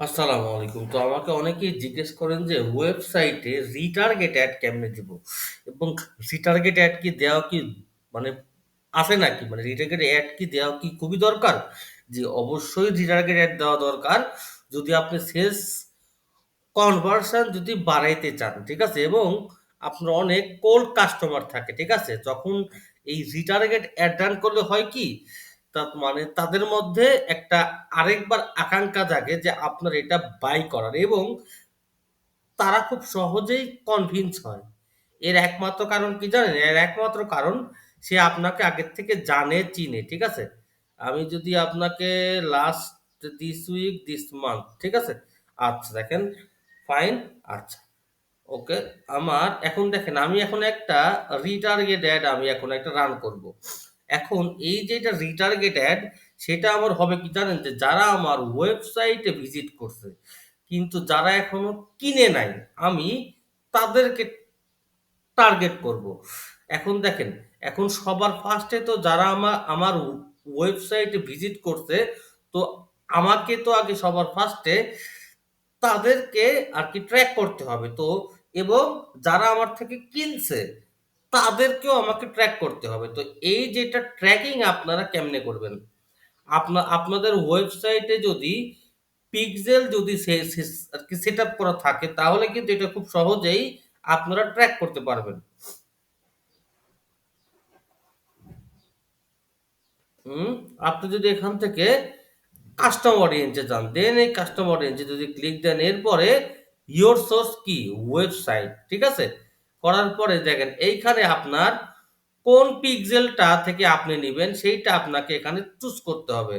আসসালামু আলাইকুম। তো আমাকে অনেকেই জিজ্ঞেস করেন যে ওয়েবসাইটে রিটার্গেট অ্যাড কেমনে দিব? এবং রিটার্গেট অ্যাড কি দেওয়া কি মানে আছে নাকি? মানে রিটার্গেট অ্যাড কি দেওয়া কি খুবই দরকার? যে অবশ্যই রিটার্গেট অ্যাড দেওয়া দরকার। যদি আপনি সেলস কনভার্সন যদি বাড়াইতে চান, ঠিক আছে? এবং আপনার অনেক কোল্ড কাস্টমার থাকে, ঠিক আছে? যখন এই রিটার্গেট অ্যাড রান করলে হয় কি? তা মানে তাদের মধ্যে একটা আরেকবার আকাঙ্ক্ষা জাগে যে আপনার এটা বাই করার এবং তারা খুব সহজেই কনভিন্স হয়। এর একমাত্র কারণ কি জানেন? এর একমাত্র কারণ সে আপনাকে আগের থেকে জানে, চিনে, ঠিক আছে? আমি যদি আপনাকে last this week, this month, ঠিক আছে? আচ্ছা দেখেন, ফাইন, আচ্ছা। ওকে, আমার এখন দেখেন আমি এখন একটা রিটার্গেট অ্যাড আমি এখন একটা রান করব। এখন এই যে এটা রিটার্গেট অ্যাড সেটা আমার হবে কি জানেন? যে যারা আমার ওয়েবসাইটে ভিজিট করছে, কিন্তু যারা এখনও কিনে নাই, আমি তাদেরকে টার্গেট করব। এখন দেখেন, এখন সবার ফার্স্টে তো যারা আমার আমার ওয়েবসাইটে ভিজিট করছে, তো আমাকে তো আগে সবার ফার্স্টে তাদেরকে আর কি ট্র্যাক করতে হবে। তো এবং যারা আমার থেকে কিনছে, তাদেরকেও আমাকে ট্র্যাক করতে হবে। তো এই যেটা ট্র্যাকিং আপনারা কেমনে করবেন? আপনা আপনাদের ওয়েবসাইটে যদি পিক্সেল যদি সে সে আরকি সেটআপ করা থাকে, তাহলে কিন্তু এটা খুব সহজেই আপনারা ট্র্যাক করতে পারবেন। হুম, আপনি যদি এখান থেকে কাস্টম অডিয়েন্সে যান, দেন এই কাস্টম অডিয়েন্সে যদি ক্লিক দেন, এরপরে ইওর সোর্স কি? ওয়েবসাইট, ঠিক আছে? করার পরে দেখেন এইখানে আপনার কোন পিক্সেলটা থেকে আপনি নিবেন সেইটা আপনাকে এখানে চুজ করতে হবে।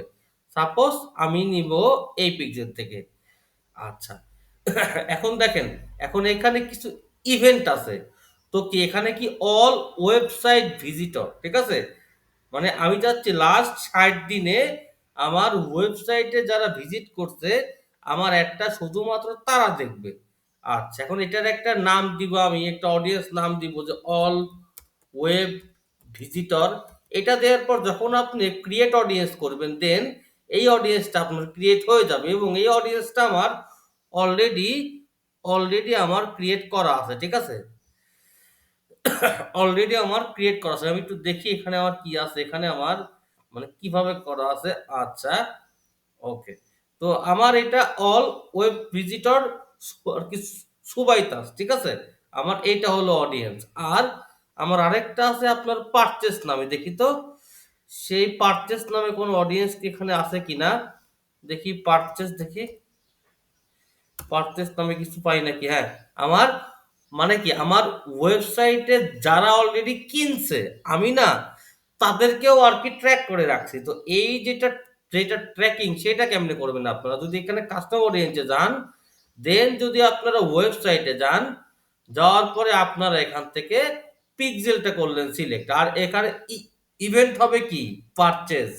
সাপোজ আমি নিবো এই পিক্সেল থেকে। আচ্ছা। এখন দেখেন, এখন এখানে কিছু ইভেন্ট আছে। তো কি এখানে কি অল ওয়েবসাইট ভিজিটর, ঠিক আছে? মানে আমি চাচ্ছি লাস্ট ৬০ দিনে আমার ওয়েবসাইটে যারা ভিজিট করছে, আমার একটা শুধুমাত্র তারা দেখবে। আচ্ছা, এখন এটার একটা নাম দিব আমি, একটা অডিয়েন্স নাম দিব যে অল ওয়েব ভিজিটর। এটা দেওয়ার পর যখন আপনি ক্রিয়েট অডিয়েন্স করবেন, দেন এই অডিয়েন্সটা আপনার ক্রিয়েট হয়ে যাবে এবং এই অডিয়েন্সটা আমার অলরেডি অলরেডি আমার ক্রিয়েট করা আছে, ঠিক আছে? অলরেডি আমার ক্রিয়েট করা আছে। আমি একটু দেখি এখানে আমার কি আছে। এখানে আমার মানে কীভাবে করা আছে। আচ্ছা, ওকে। তো আমার এটা অল ওয়েব ভিজিটর সু আরকি সুবাইতাস, ঠিক আছে? আমার এইটা হলো অডিয়েন্স। আর আমার আরেকটা আছে আপনার পারচেজ নামে। দেখি তো সেই পারচেজ নামে অডিয়েন্স কি এখানে আছে কিনা? দেখি পারচেজ দেখি। পারচেজ নামে কিছু পাই নাকি? হ্যাঁ, আমার মানে কি আমার ওয়েবসাইটে যারা অলরেডি কিনছে, আমি না তাদেরকেও আরকি ট্র্যাক করে রাখছি। তো এই যেটা যেটা ট্র্যাকিং সেটা কেমনে করবেন আপনারা? যদি এখানে কাস্টম অডিয়েন্সে যান, দেন যদি আপনারা ওয়েবসাইটে যান, যাওয়ার পরে আপনারা এখান থেকে পিকজেলটা করলেন সিলেক্ট। আর এখানে ইভেন্ট হবে কি? পারচেজ।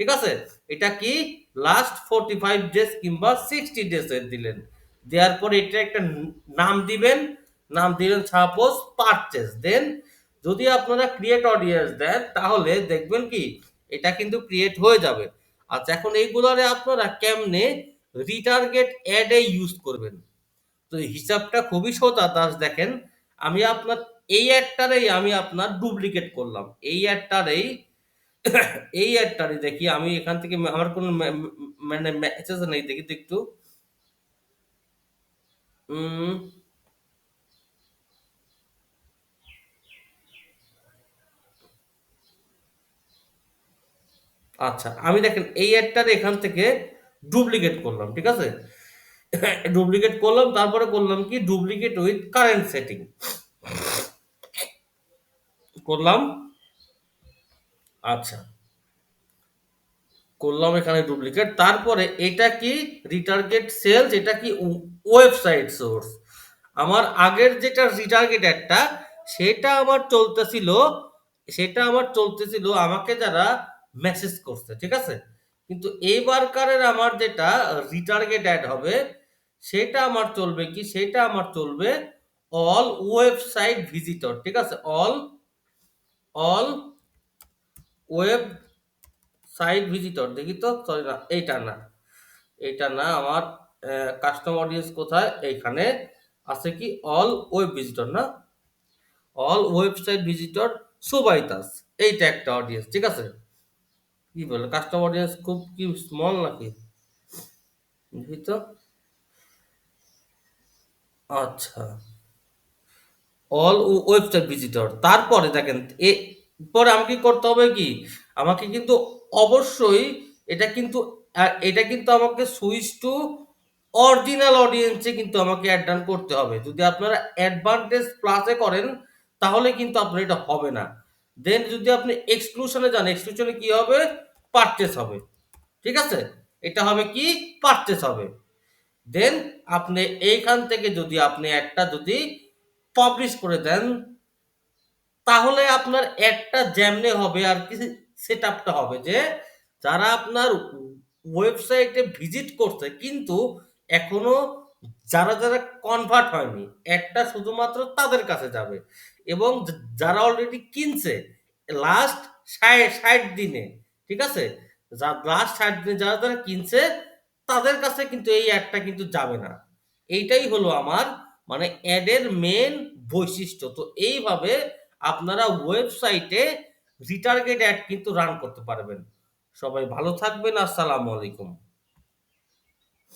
ঠিক আছে? এটা কি? লাস্ট 45 ডেজ কিংবা 60 ডেজ এর দিলেন। দেওয়ার পরে এটা একটা নাম দিবেন। নাম দিলেন সাপোজ পারচেজ। দেন যদি আপনারা ক্রিয়েট অডিয়েন্স দেন, তাহলে দেখবেন কি? এটা কিন্তু ক্রিয়েট হয়ে যাবে। আচ্ছা, এখন এইগুলারে আপনারা কেমনে রিটার্গেট অ্যাড এ ইউজ করবেন? তো হিসাবটা খুবই সোজা জাস্ট দেখেন, আমি আপনার এই অ্যাডটারেই আমি আপনার ডুপ্লিকেট করলাম। এই অ্যাডটারেই এই অ্যাডটারই দেখি আমি এখান থেকে আমার কোনো মানে মেসেজ নেই দেখি তো একটু। আচ্ছা, আমি দেখেন এই অ্যাডটার এখান থেকে ডুপ্লিকেট করলাম। ঠিক আছে? ডুপ্লিকেট করলাম, তারপরে করলাম কি ডুপ্লিকেট উইথ কারেন্ট সেটিং। করলাম। আচ্ছা। করলাম এখানে ডুপ্লিকেট। তারপরে এটা কি রিটার্গেট সেলস, এটা কি ওয়েবসাইট সোর্স। আমার আগের যেটা রিটার্গেট একটা সেটা আমার চলতেছিল সেটা আমার চলতেছিল আমাকে যারা মেসেজ করছে। ঠিক আছে? কিন্তু এইবারকারের আমার যেটা রিটার্গেট অ্যাড হবে, সেটা আমার চলবে কি? সেটা আমার চলবে অল ওয়েবসাইট ভিজিটর। ঠিক আছে? All all website visitor দেখি তো সরি না, এইটা না। এইটা না, আমার কাস্টমার অডিয়েন্স কোথায় এইখানে আছে কি অল ওয়েব ভিজিটর না অল ওয়েবসাইট ভিজিটর সুবাইতাস এইটা একটা অডিয়েন্স ঠিক আছে কি বলে? কাস্টমার অডিয়েন্স খুব কি স্মল নাকি? দেখি তো আচ্ছা অল ওয়েবসাইট ভিজিটর তারপরে দেখেন, এ পরে আমাকে করতে হবে কি? আমাকে কিন্তু অবশ্যই এটা কিন্তু এটা কিন্তু আমাকে সুইচ টু অরিজিনাল অডিয়েন্সে কিন্তু আমাকে অ্যাড ডান করতে হবে। যদি আপনারা অ্যাডভান্টেজ প্লাসে করেন, তাহলে কিন্তু আপনার এটা হবে না। দেন যদি আপনি এক্সক্লুশনে যান এক্সক্লুশনে কি হবে? পারচেস হবে। ঠিক আছে? এটা হবে কি? পারচেস হবে। দেন আপনি এইখান থেকে যদি আপনি একটা যদি পাবলিশ করে দেন, তাহলে আপনার একটা যেমনে হবে আর কি সেট আপটা হবে যে, যারা আপনার ওয়েবসাইটে ভিজিট করছে, কিন্তু এখনও যারা যারা কনভার্ট হয়নি, একটা শুধুমাত্র তাদের কাছে যাবে। এবং যারা অলরেডি কিনছে লাস্ট ষাট ষাট দিনে ঠিক আছে? যা লাস্ট ষাট দিনে যারা যারা কিনছে, তাদের কাছে কিন্তু এই অ্যাডটা কিন্তু যাবে না। এইটাই হলো আমার মানে অ্যাডের মেন বৈশিষ্ট্য। তো এইভাবে আপনারা ওয়েবসাইটে রিটার্গেট অ্যাড কিন্তু রান করতে পারবেন। সবাই ভালো থাকবেন। আসসালামু আলাইকুম।